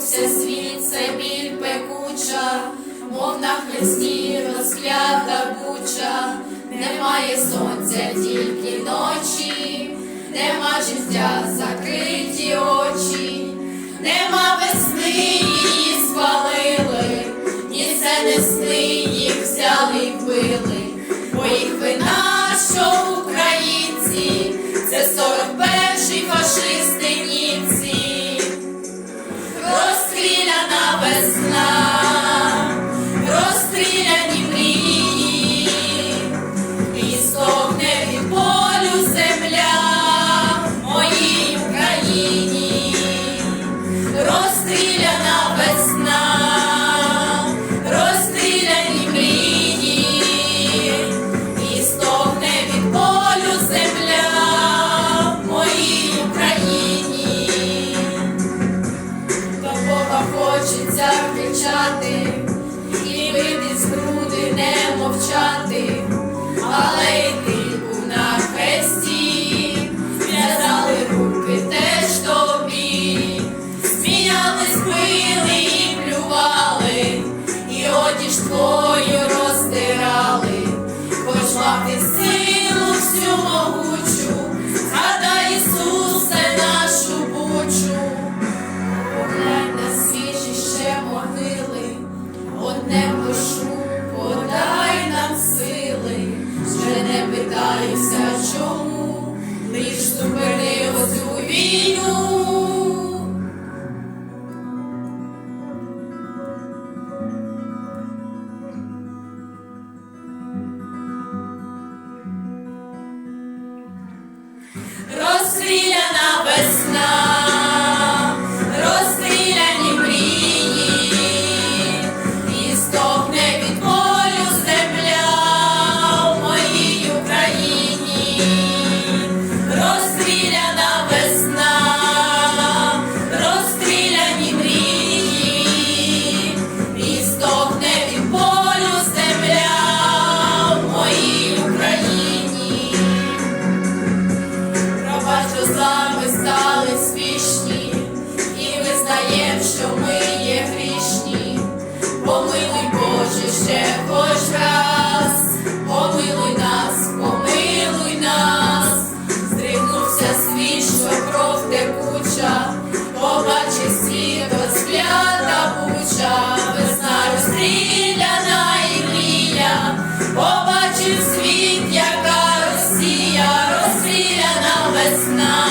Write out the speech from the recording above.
Розвернувся світ, це біль пекуча, мов на хресті розклята буча, немає сонця, тільки ночі, нема життя, закриті очі. війну. Розстріляна весна. весна розстріляна і мрія, побачив світ, яка Росія, розстріляна весна.